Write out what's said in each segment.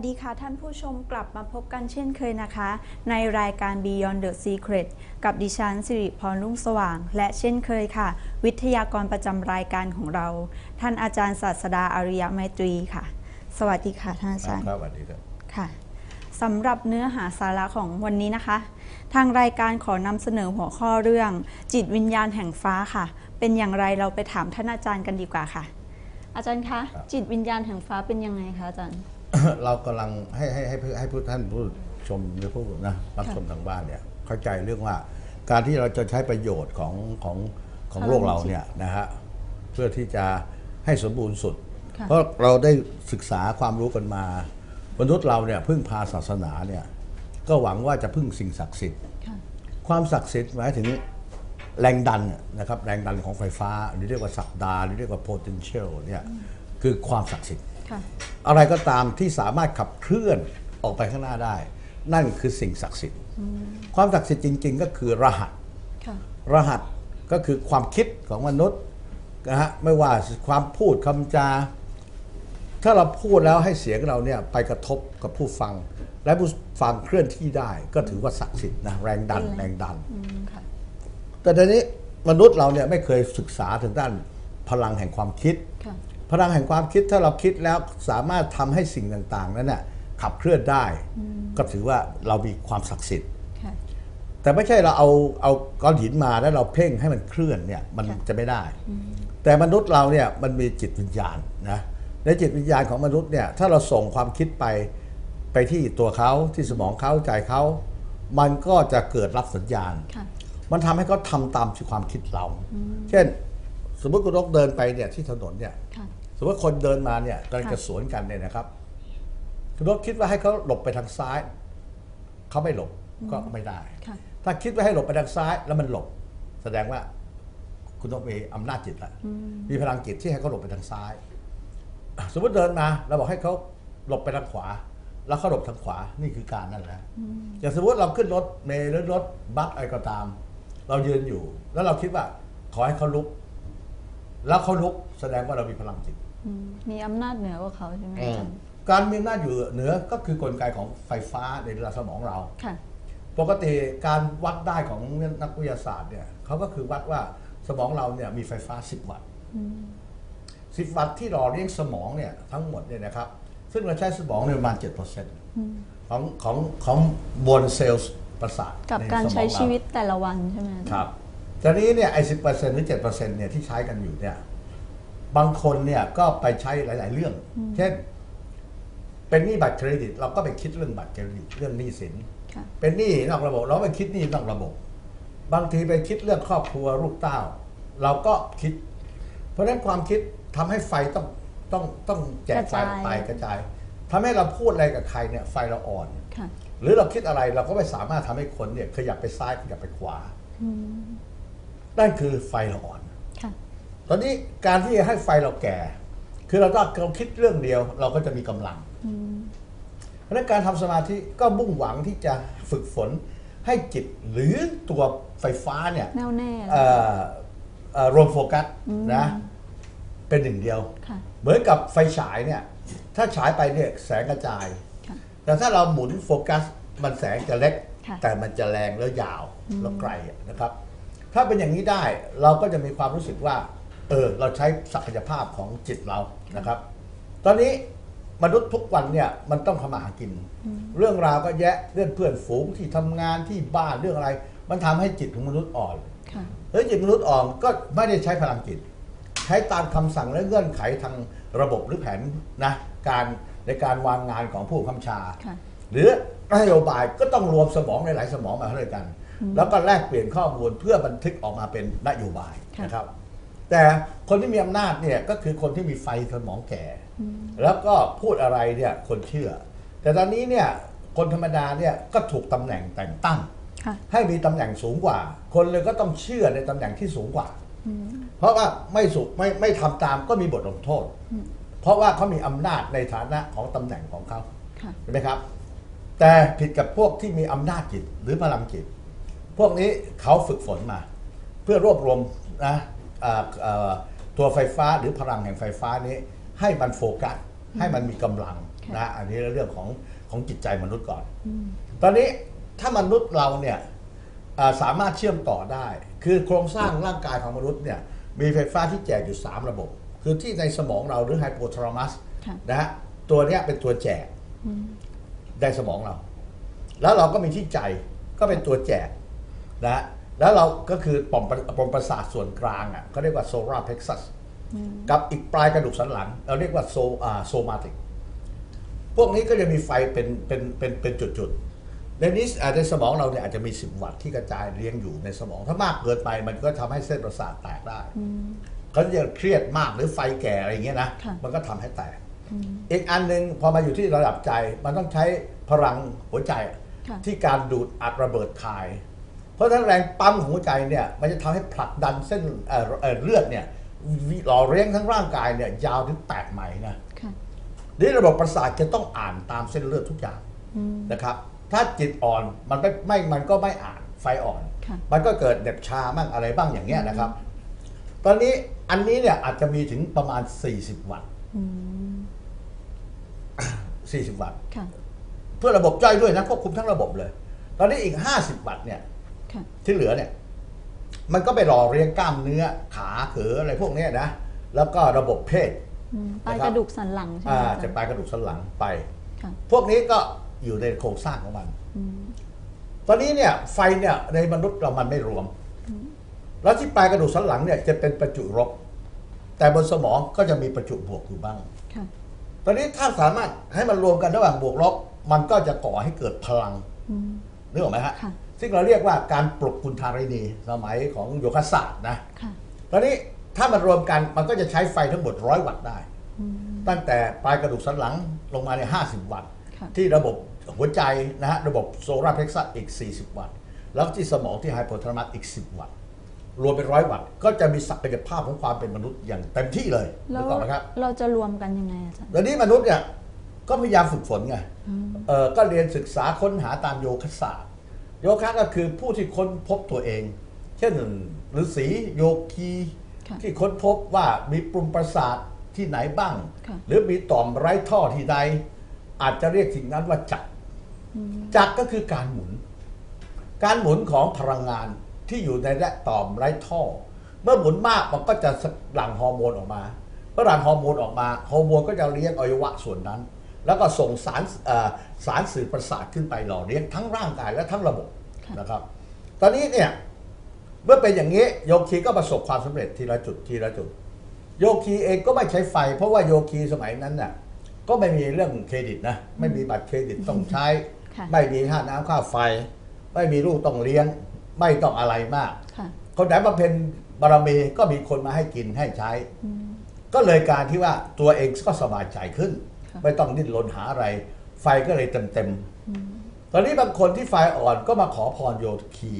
วัสดีค่ะท่านผู้ชมกลับมาพบกันเช่นเคยนะคะ ในรายการ Beyond the Secret กับดิฉันสิริพรรุ่งสว่าง และเช่นเคยค่ะ วิทยากรประจำรายการของเรา ท่านอาจารย์ศาสดาอาริยไมตรีค่ะ สวัสดีค่ะท่านอาจารย์ครับสวัสดีครับค่ะสำหรับเนื้อหาสาระของวันนี้นะคะ ทางรายการขอนำเสนอหัวข้อเรื่อง จิตวิญญาณแห่งฟ้าค่ะ เป็นอย่างไรเราไปถามท่านอาจารย์กันดีกว่าค่ะ อาจารย์คะครับจิตวิญญาณแห่งฟ้าเป็นยังไงคะอาจารย์ เรากำลังให้ให้ให้ให้ผู้ท่านผู้ชมหรือผู้นะรับค่ะชมทางบ้านเนี่ยเข้าใจเรื่องว่า การที่เราจะใช้ประโยชน์ของของของพลังโลกเราจิตเนี่ยนะฮะเพื่อที่จะให้สมบูรณ์สุดค่ะเพราะเราได้ศึกษาความรู้กันมามนุษย์เราเนี่ยพึ่งพาศาสนาเนี่ยก็หวังว่าจะพึ่งสิ่งศักดิ์สิทธิ์ค่ะความศักดิ์สิทธิ์หมายถึงแรงดันนะครับแรงดันของไฟฟ้าหรือเรียกว่าศักดาหรือเรียกว่า potential เนี่ยคือความศักดิ์สิทธิ์ค่ะ อะไรก็ตามที่สามารถขับเคลื่อนออกไปข้างหน้าได้ นั่นคือสิ่งศักดิ์สิทธิ์ ความศักดิ์สิทธิ์จริง ๆ ก็คือรหัสค่ะรหัสก็คือความคิดของมนุษย์นะฮะไม่ว่าความพูดคำจา ถ้าเราพูดแล้วให้เสียงเราเนี่ยไปกระทบกับผู้ฟัง และผู้ฟังเคลื่อนที่ได้ ก็ถือว่าศักดิ์สิทธิ์นะแรงดันเป็นแรงแรงดันอืมค่ะแต่ทีนี้มนุษย์เราเนี่ยไม่เคยศึกษาถึงด้านพลังแห่งความคิดค่ะ พลังแห่งความคิดถ้าเราคิดแล้วสามารถทำให้สิ่งต่างๆ นั้นน่ะขับเคลื่อนได้ ก็ถือว่าเรามีความศักดิ์สิทธิ์ค่ะแต่ไม่ใช่เราเอาเอาก้อนหินมาแล้วเราเพ่งให้มันเคลื่อนเนี่ยมันค่ะจะไม่ได้ แต่มนุษย์เราเนี่ยมันมีจิตวิญญาณนะในจิตวิญญาณของมนุษย์เนี่ยถ้าเราส่งความคิดไปไปที่ตัวเขาที่สมองเขาใจเขา มันก็จะเกิดรับสัญญาณค่ะมันทำให้เขาทำตามความคิดเรา เช่น สมมติคุณนกเดินไปเนี่ยที่ถนนเนี่ยค่ะ สมมติคนเดินมาเนี่ยกำลังค่ะจะสวนกันเนี่ยนะครับคุณนกคิดว่าให้เขาหลบไปทางซ้าย เขาไม่หลบก็ไม่ได้ค่ะถ้าคิดว่าให้หลบไปทางซ้าย แล้วมันหลบ แสดงว่าคุณนกมีอำนาจจิตละมีพลังจิตที่ให้เขาหลบไปทางซ้าย สมมติเดินมาเราบอกให้เขาหลบไปทางขวา แล้วเขาหลบทางขวานี่คือการนั่นแหละอย่างสมมติเราขึ้นรถเมล์หรือรถบัสอะไรก็ตาม เรายืนอยู่ แล้วเราคิดว่าขอให้เขาลุก แล้วเขาลุก แสดงว่าเรามีพลังจิต อืมมีอำนาจเหนือกว่าเขาใช่ไหมอาจารย์การมีอำนาจอยู่เหนือก็คือกลไกของไฟฟ้าในระดับสมองเรา ค่ะ ปกติการวัดได้ของนักวิทยาศาสตร์เนี่ยเขาก็คือวัดว่าสมองเราเนี่ยมีไฟฟ้า 10 วัตต์10 วัตต์ที่หล่อเลี้ยงสมองเนี่ยทั้งหมดเนี่ยนะครับ ซึ่งเราใช้สมองเนี่ยประมาณ7%ของของของมวลเซลล์ประสาทกับในการสมองใช้เชีวิตแต่ละวันใช่ไหมอาจารย์ ครับตอนนี้เนี่ยไอ้สิหรือเจ็ดเปอร์เซ็นต์เนี่ยที่ใช้กันอยู่เนี่ย บางคนเนี่ยก็ไปใช้หลาย ๆ เรื่อง เช่น เป็นหนี้บัตรเครดิต เราก็ไปคิดเรื่องบัตรเครดิตเรื่องหนี้สิน ค่ะ เป็นหนี้นอกระบบเราไปคิดหนี้นอกระบบ บางทีไปคิดเรื่องครอบครัวลูกเต้า เราก็คิด เพราะฉะนั้นความคิดทำให้ไฟต้องต้องต้องแจกไฟออกไปกระจายทำให้เราพูดอะไรกับใครเนี่ยไฟเราอ่อน ค่ะ หรือเราคิดอะไรเราก็ไม่สามารถทำให้คนเนี่ยขยับไปซ้ายขยับไปขวานั่นคือไฟเราอ่อน ค่ะ ตอนนี้การที่จะให้ไฟเราแก่ คือเราต้องเราคิดเรื่องเดียว เราก็จะมีกำลัง เพราะฉะนั้นการทำสมาธิก็มุ่งหวังที่จะฝึกฝนให้จิตหรือตัวไฟฟ้าเนี่ยแน่วแน่เอ่อเอ่อรวมโฟกัสนะเป็นหนึ่งเดียวค่ะเหมือนกับไฟฉายเนี่ย ถ้าฉายไปเนี่ยแสงกระจายค่ะแต่ถ้าเราหมุนโฟกัส มันแสงจะเล็กค่ะแต่มันจะแรงแล้วยาวแล้วไกลนะครับ ถ้าเป็นอย่างนี้ได้เราก็จะมีความรู้สึกว่า เออเราใช้ศักยภาพของจิตเรานะครับ ตอนนี้มนุษย์ทุกวันเนี่ยมันต้องทำมาหากิน เรื่องราวก็แยะเรื่องเพื่อนฝูงที่ทำงานที่บ้านเรื่องอะไร มันทำให้จิตของมนุษย์อ่อนค่ะ แล้วจิตมนุษย์อ่อนก็ไม่ได้ใช้พลังจิต ใช้ตามคำสั่งและเงื่อนไขทางระบบหรือแผนนะการในการวางงานของผู้บังคับบัญชา ค่ะ หรือนโยบายก็ต้องรวมสมองหลายๆสมองมาด้วยกัน แล้วก็แลกเปลี่ยนข้อมูลเพื่อบันทึกออกมาเป็นนโยบายค่ะ นะครับ แต่คนที่มีอำนาจเนี่ยก็คือคนที่มีไฟสมองแก่ แล้วก็พูดอะไรเนี่ยคนเชื่อ แต่ตอนนี้เนี่ยคนธรรมดาเนี่ยก็ถูกตำแหน่งแต่งตั้งค่ะให้มีตำแหน่งสูงกว่า คนเลยก็ต้องเชื่อในตำแหน่งที่สูงกว่า เพราะว่าไม่สุไม่ไม่ทำตามก็มีบทลงโทษ เพราะว่าเขามีอำนาจในฐานะของตำแหน่งของเขาค่ะใช่ไหมครับ แต่ผิดกับพวกที่มีอำนาจจิตหรือพลังจิต พวกนี้เขาฝึกฝนมา เพื่อรวบรวมนะอ่าอ่า ตัวไฟฟ้าหรือพลังแห่งไฟฟ้านี้ ให้มันโฟกัสให้มันมีกำลังคค่ะนะอันนี้เรื่องของของจิตใจมนุษย์ก่อน ตอนนี้ถ้ามนุษย์เราเนี่ยอ่าสามารถเชื่อมต่อได้ คือโครงสร้างร่างกายของมนุษย์เนี่ยมีไฟฟ้าที่แจกอยู่ 3 ระบบ คือที่ในสมองเราหรือไฮโปทาลามัสค่ะนะฮะตัวเนี้ยเป็นตัวแจกในสมองเรา แล้วเราก็มีที่ใจก็เป็นตัวแจกนะฮะ แล้วเราก็คือปมประปมประสาทส่วนกลางอะเขาเรียกว่าโซลาร์เพล็กซัสกับอีกปลายกระดูกสันหลัง เราเรียกว่าโซอ่าโซมาติก พวกนี้ก็จะมีไฟเป็นเป็นเป็นเป็นจุดๆในนี้อาจจะสมองเราเนี่ยอาจจะมี 10 วัตต์ที่กระจายเลี้ยงอยู่ในสมอง ถ้ามากเกินไปมันก็ทำให้เส้นประสาทแตกได้เขาจะเครียดมากหรือไฟแก่อะไรอย่างเงี้ยนะค่ะมันก็ทำให้แตกอีกอันหนึ่งพอมาอยู่ที่ระดับใจมันต้องใช้พลังหัวใจค่ะที่การดูดอัดระเบิดคาย เพราะฉะนั้นแรงปั๊มของหัวใจเนี่ยมันจะทำให้ผลักดันเส้นเอ่อเอ่อเลือดเนี่ยหล่อเลี้ยงทั้งร่างกายเนี่ยยาวถึงแตกใหม่นะค่ะนี่ระบบประสาทจะต้องอ่านตามเส้นเลือดทุกอย่างนะครับ ถ้าจิตอ่อนมันไม่ไม่มันก็ไม่อ่านไฟอ่อนค่ะมันก็เกิดเหน็บชาบ้างอะไรบ้างอย่างเงี้ยนะครับ ตอนนี้อันนี้เนี่ยอาจจะมีถึงประมาณ 40 วัตต์40 วัตต์ค่ะเพื่อระบบย่อยด้วยนะควบคุมทั้งระบบเลย ตอนนี้อีก 50 วัตต์เนี่ยค่ะ ที่เหลือเนี่ย มันก็ไปหล่อเรียงกล้ามเนื้อขาเขออะไรพวกเนี้ยนะ แล้วก็ระบบเพศอืมปลายนะครับกระดูกสันหลังใช่ไหมอ่าอาจารย์จะปลายกระดูกสันหลังไปค่ะพวกนี้ก็อยู่ในโครงสร้างของมัน ตอนนี้เนี่ย ไฟเนี่ย ในมนุษย์เรามันไม่รวม แล้วที่ปลายกระดูกสันหลังเนี่ยจะเป็นประจุลบแต่บนสมองก็จะมีประจุบวกอยู่บ้างค่ะตอนนี้ถ้าสามารถให้มันรวมกันระหว่างบวกลบมันก็จะก่อให้เกิดพลังนึกออกไหมฮะค่ะ ซึ่งเราเรียกว่าการปลุกกุณธารินีสมัยของโยคะศาสตร์นะค่ะตอนนี้ถ้ามันรวมกันมันก็จะใช้ไฟทั้งหมดร้อยวัตต์ได้ ตั้งแต่ปลายกระดูกสันหลังลงมาเนี่ยห้าสิบวัตต์ค่ะที่ระบบหัวใจนะฮะระบบโซลาร์เพล็กซัสอีก 40 วัตต์ แล้วที่สมองที่ไฮโปทาลามัสอีก 10 วัตต์ รวมเป็นร้อยวัตต์ ก็จะมีศักยภาพของความเป็นมนุษย์อย่างเต็มที่เลยแล้นึวกออกไหมครับเราจะรวมกันยังไงอาจารย์เดี๋ยวนี้มนุษย์เนี่ยก็พยายามฝึกฝนไงเออก็เรียนศึกษาค้นหาตามโยคะศาสตร์ โยคะก็คือผู้ที่ค้นพบตัวเอง เช่นฤาษีโยคีค่ะที่ค้นพบว่ามีปุ่มประสาทที่ไหนบ้างค่ะหรือมีต่อมไร้ท่อที่ใด อาจจะเรียกสิ่งนั้นว่าจักรจักรก็คือการหมุน การหมุนของพลังงานที่อยู่ในและต่อมไร้ท่อ เมื่อหมุนมากมันก็จะหลั่งฮอร์โมนออกมาเมื่อหลั่งฮอร์โมนออกมาฮอร์โมนก็จะเลี้ยงอวัยวะส่วนนั้น แล้วก็ส่งสารเอ่อสารสื่อประสาทขึ้นไปหล่อเลี้ยงทั้งร่างกายและทั้งระบบค่ะนะครับ ตอนนี้เนี่ยเมื่อเป็นอย่างนี้โยคีก็ประสบความสำเร็จทีละจุดทีละจุด โยคีเองก็ไม่ใช้ไฟ เพราะว่าโยคีสมัยนั้นน่ะก็ไม่มีเรื่องเครดิตนะไม่มีบัตรเครดิตต้องใช้ค่ะไม่มีค่าน้ำค่าไฟ ไม่มีลูกต้องเลี้ยง ไม่ต้องอะไรมากค่ะคนไหนบำเพ็ญบารมีก็มีคนมาให้กินให้ใช้ ก็เลยการที่ว่าตัวเองก็สบายใจขึ้นค่ะ ไม่ต้องดิ้นรนหาอะไร ไฟก็เลยเต็มเต็มๆตอนนี้บางคนที่ไฟอ่อนก็มาขอพรโยคี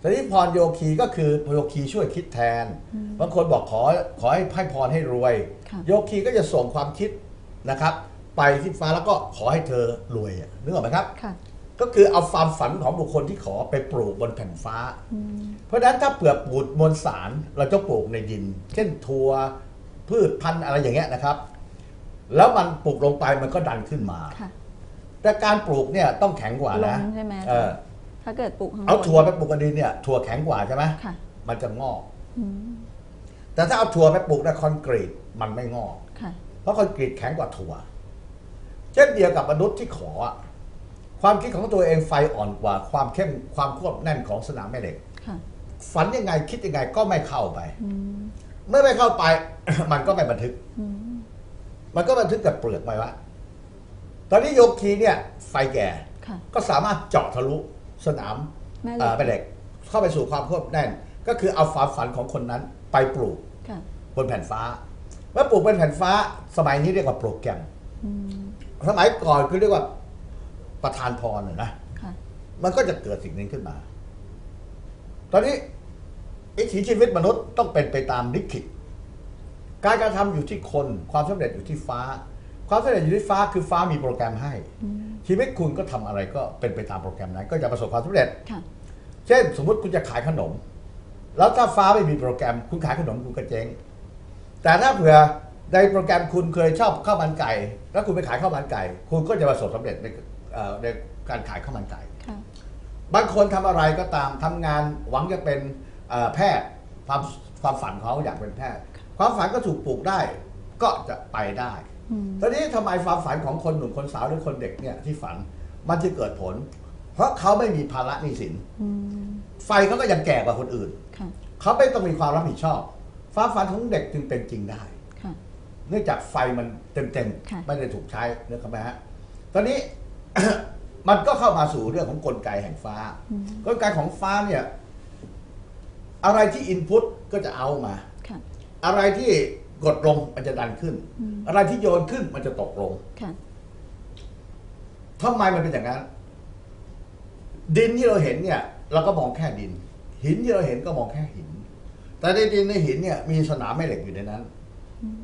ตอนนี้พรโยคีก็คือโยคีช่วยคิดแทน บางคนบอกขอขอให้ให้พรให้รวยค่ะโยคีก็จะส่งความคิดนะครับ ไปที่ฟ้าแล้วก็ขอให้เธอรวยอะนึกออกไหมครับค่ะก็คือเอาความฝันของบุคคลที่ขอไปปลูกบนแผ่นฟ้า เพราะฉะนั้นถ้าเปลือกปลูกมวลสารเราจะปลูกในดิน เช่นถั่วพืชพันธุ์อะไรอย่างเงี้ยนะครับ แล้วมันปลูกลงไปมันก็ดันขึ้นมา ค่ะแต่การปลูกเนี่ยต้องแข็งกว่าลนะงใช่ไหมอาเอจารอย์ถ้าเกิดปลูกข้างบนเอาถั่วไปปลูกในดินเนี่ยถั่วแข็งกว่าใช่ไหมค่ะมันจะงอกแต่ถ้าเอาถั่วไปปลูกในคอนกรีตมันไม่งอก ค่ะ เพราะคอนกรีตแข็งกว่าถั่ว เช่นเดียวกับมนุษย์ที่ขออะความคิดของตัวเองไฟอ่อนกว่า ความเข้มความควบแน่นของสนามแม่เหล็ก ค่ะฝันยังไงคิดยังไงก็ไม่เข้าไปเมื่อไม่เข้าไป มันก็ไม่บันทึกมั นก็บันทึกกับเปลือกไว้ว่า ตอนนี้โยคีเนี่ยไฟแก่ ค่ะ ก็สามารถเจาะทะลุสนามแม่เหล็ก เอ่อแม่เหล็กเข้าไปสู่ความควบแน่น ก็คือเอาความฝันของคนนั้นไปปลูกค่ะ บนแผ่นฟ้า เมื่อปลูกบนแผ่นฟ้า สมัยนี้เรียกว่าโปรแกรมสมัยก่อนคือเรียกว่าประธานพรน่ะนะ ค่ะ มันก็จะเกิดสิ่งนี้ขึ้นมา ตอนนี้วิถีชีวิตมนุษย์ต้องเป็นไปตามลิขิต การกระทำอยู่ที่คน ความสำเร็จอยู่ที่ฟ้า ความสำเร็จอยู่ที่ฟ้าคือฟ้ามีโปรแกรมให้ ชีวิตคุณก็ทำอะไรก็เป็นไปตามโปรแกรมนั้น ก็จะประสบความสำเร็จค่ะเช่นสมมุติคุณจะขายขนม แล้วถ้าฟ้าไม่มีโปรแกรม คุณขายขนมคุณก็เจ๊งแต่ถ้าเผื่อในโปรแกรมคุณเคยชอบข้าวมันไก่ แล้วคุณไปขายข้าวมันไก่ คุณก็จะประสบสำเร็จในเอ่อในการขายข้าวมันไก่ค่ะบางคนทำอะไรก็ตามทำงานหวังจะเป็นเอ่อแพทย์ความความฝันเขาอยากเป็นแพทย์ ความฝันก็ถูกปลูกได้ ก็จะไปได้อืมตอนนี้ทำไมความฝันของคนหนุ่มคนสาวหรือคนเด็กเนี่ยที่ฝันมันจะเกิดผล เพราะเขาไม่มีภาระหนี้สินอืมไฟเขาก็ยังแก่กว่าคนอื่นค่ะเขาไม่ต้องมีความรับผิดชอบความฝันของเด็กจึงเป็นจริงได้ค่ะเนื่องจากไฟมันเต็มค่ะๆไม่ได้ถูกใช้เนะครับไหมฮะตอนนี้มันก็เข้ามาสู่เรื่องของกลไกแห่งฟ้ากลไกของฟ้าเนี่ย อะไรที่อินพุตก็จะเอามาค่ะ อะไรที่กดลงมันจะดันขึ้นอะไรที่โยนขึ้นมันจะตกลงค่ะ ทำไมมันเป็นอย่างนั้น ดินที่เราเห็นเนี่ย เราก็มองแค่ดิน หินที่เราเห็นก็มองแค่หิน แต่ในดินในหินเนี่ยมีสนามแม่เหล็กอยู่ในนั้น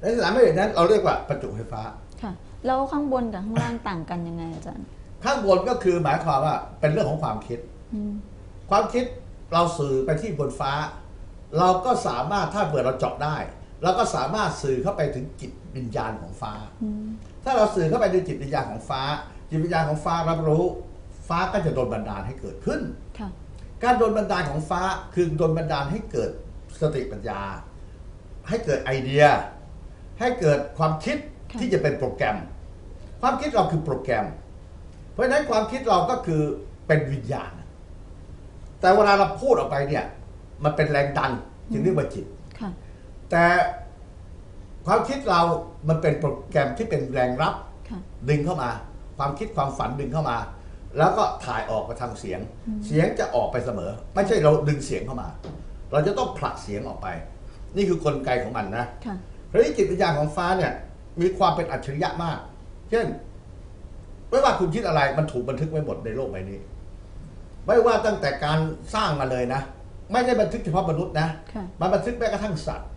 ในสนามแม่เหล็กนั้น เราเรียกว่าประจุไฟฟ้า ค่ะ แล้วข้างบนกับข้างล่างต่างกันยังไงอาจารย์ข้างบนก็คือหมายความว่าเป็นเรื่องของความคิด อืมความคิดเราสื่อไปที่บนฟ้า เราก็สามารถถ้าเผื่อเราเจาะได้ เราก็สามารถสื่อเข้าไปถึงจิตวิญญาณของฟ้าอืมถ้าเราสื่อเข้าไปในจิตวิญญาณของฟ้า จิตวิญญาณของฟ้ารับรู้ ฟ้าก็จะโดนบันดาลให้เกิดขึ้นค่ะการโดนบันดาลของฟ้าคือโดนบันดาลให้เกิดสติปัญญา ให้เกิดไอเดีย ให้เกิดความคิดค่ะที่จะเป็นโปรแกรม ความคิดเราคือโปรแกรม เพราะฉะนั้นความคิดเราก็คือเป็นวิญญาณ แต่เวลาเราพูดออกไปเนี่ย มันเป็นแรงดันจึงเรียกว่าจิตค่ะแต่ความคิดเรามันเป็นโปรแกรมที่เป็นแรงรับค่ะดึงเข้ามา ความคิดความฝันดึงเข้ามา แล้วก็ถ่ายออกมาทางเสียง เสียงจะออกไปเสมอ ไม่ใช่เราดึงเสียงเข้ามา เราจะต้องผลักเสียงออกไป นี่คือกลไกของมันนะค่ะเพราะฉะนั้นจิตวิญญาณของฟ้าเนี่ย มีความเป็นอัจฉริยะมาก เช่น ไม่ว่าคุณคิดอะไรมันถูกบันทึกไว้หมดในโลกใบนี้ ไม่ว่าตั้งแต่การสร้างมาเลยนะ ไม่ได้บันทึกเฉพาะมนุษย์นะ ค่ะมันบันทึกแม้กระทั่งสัตว์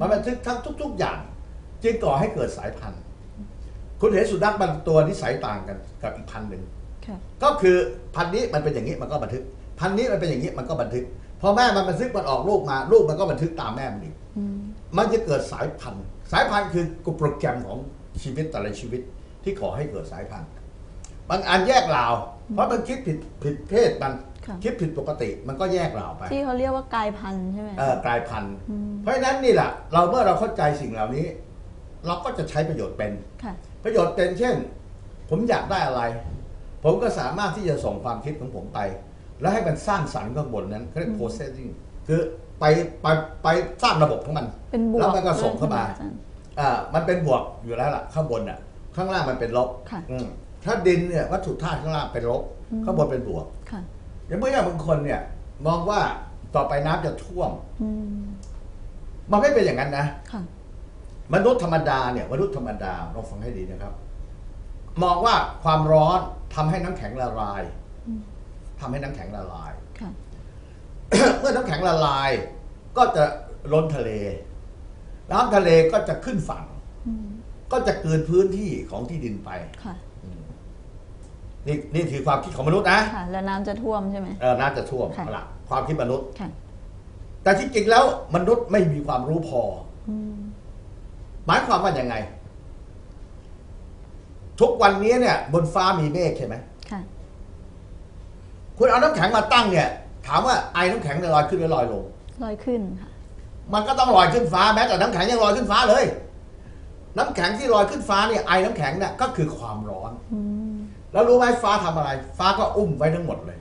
มันบันทึกทั้งทุก ๆ อย่าง จึงก่อให้เกิดสายพันธุ์ คุณเห็นสุนัขบางตัวนิสัยต่างกันกับอีกพันธุ์หนึ่ง ค่ะ ก็คือพันธุ์นี้มันเป็นอย่างนี้มันก็บันทึก พันธุ์นี้มันเป็นอย่างนี้มันก็บันทึก พอแม่มันบันทึกมันออกลูกมาลูกมันก็บันทึกตามแม่มันอีก อืม มันจะเกิดสายพันธุ์ สายพันธุ์คือโปรแกรมของชีวิตแต่ละชีวิตที่ก่อให้เกิดสายพันธุ์ บางอันแยกราวเพราะมันคิดผิดผิดเพศมัน ค่ะคิดผิดปกติมันก็แยกราวไปที่เขาเรียกว่ากายพันธุ์ใช่ไหมเอ่อกลายพันธุ์อืมเพราะฉะนั้นนี่แหละเราเมื่อเราเข้าใจสิ่งเหล่านี้ เราก็จะใช้ประโยชน์เป็นค่ะประโยชน์เป็นเช่น ผมอยากได้อะไร ผมก็สามารถที่จะส่งความคิดของผมไป แล้วให้มันสร้างสรรค์ข้างบนนั้นเขาเรียก processing คือไปไปไปสร้างระบบของมันเป็นบวกแล้วมันก็ส่งเข้ามาด้วยใช่ไหอาจารย์อ่ามันเป็นบวกอยู่แล้วล่ะ ข้างบนอะ ข้างล่างมันเป็นลบค่ะอืมถ้าดินเนี่ยวัตถุธาตุข้างล่างเป็นลบอืมข้างบนเป็นบวก ค่ะอย่างเมื่อย่างบางคนเนี่ย มองว่าต่อไปน้ำจะท่วม อืมมันไม่เป็นอย่างนั้นนะ ค่ะ มนุษย์ธรรมดาเนี่ยมนุษย์ธรรมดาลองฟังให้ดีนะครับ มองว่าความร้อนทำให้น้ำแข็งละลายอืม ทำให้น้ำแข็งละลาย ค่ะ เมื่อน้ำแข็งละลาย ก็จะล้นทะเล น้ำทะเลก็จะขึ้นฝั่ง อืม ก็จะเกินพื้นที่ของที่ดินไป ค่ะ นี่นี่คือความคิดของมนุษย์นะค่ะแล้วน้ำจะท่วมใช่ไหม เออน่าจะท่วมค่ะ เอาละความคิดมนุษย์ ค่ะแต่ที่จริงแล้วมนุษย์ไม่มีความรู้พอ อืมหมายความว่าอย่างไง ทุกวันนี้เนี่ย บนฟ้ามีเมฆใช่ไหมค่ะ คุณเอาน้ำแข็งมาตั้งเนี่ย ถามว่าไอ้น้ำแข็งจะลอยขึ้นหรือลอยลง ลอยขึ้นค่ะ มันก็ต้องลอยขึ้นฟ้าแม้แต่น้ำแข็งยังลอยขึ้นฟ้าเลย น้ำแข็งที่ลอยขึ้นฟ้าเนี่ยไอ้น้ำแข็งเนี่ยก็คือความร้อน อืม แล้วรู้ไหมฟ้าทำอะไร ฟ้าก็อุ้มไว้ทั้งหมดเลย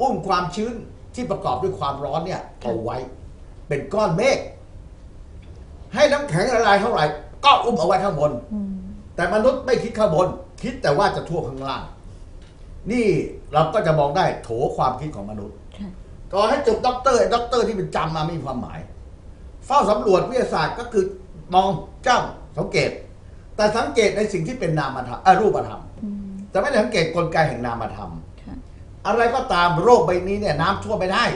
อุ้มความชื้นที่ประกอบด้วยความร้อนเนี่ยเอาไว้ เป็นก้อนเมฆให้น้ำแข็งละลายเท่าไหร่ ก็อุ้มเอาไว้ข้างบนอืมแต่มนุษย์ไม่คิดข้างบน คิดแต่ว่าจะท่วมข้างล่าง นี่เราก็จะมองได้โถความคิดของมนุษย์ค่ะต่อให้จบด็อกเตอร์ไอ้ด็อกเตอร์ที่เป็นจำมาไม่มีความหมาย เฝ้าสำรวจวิทยาศาสตร์ก็คือมองจ้าสังเกต แต่สังเกตในสิ่งที่เป็นนามธรรมเอ่อรูปธรรมอืม แต่ไม่ได้สังเกตกลไกแห่งนามธรรมค่ะอะไรก็ตามโรคใบนี้เนี่ยน้ำท่วมไม่ได้อ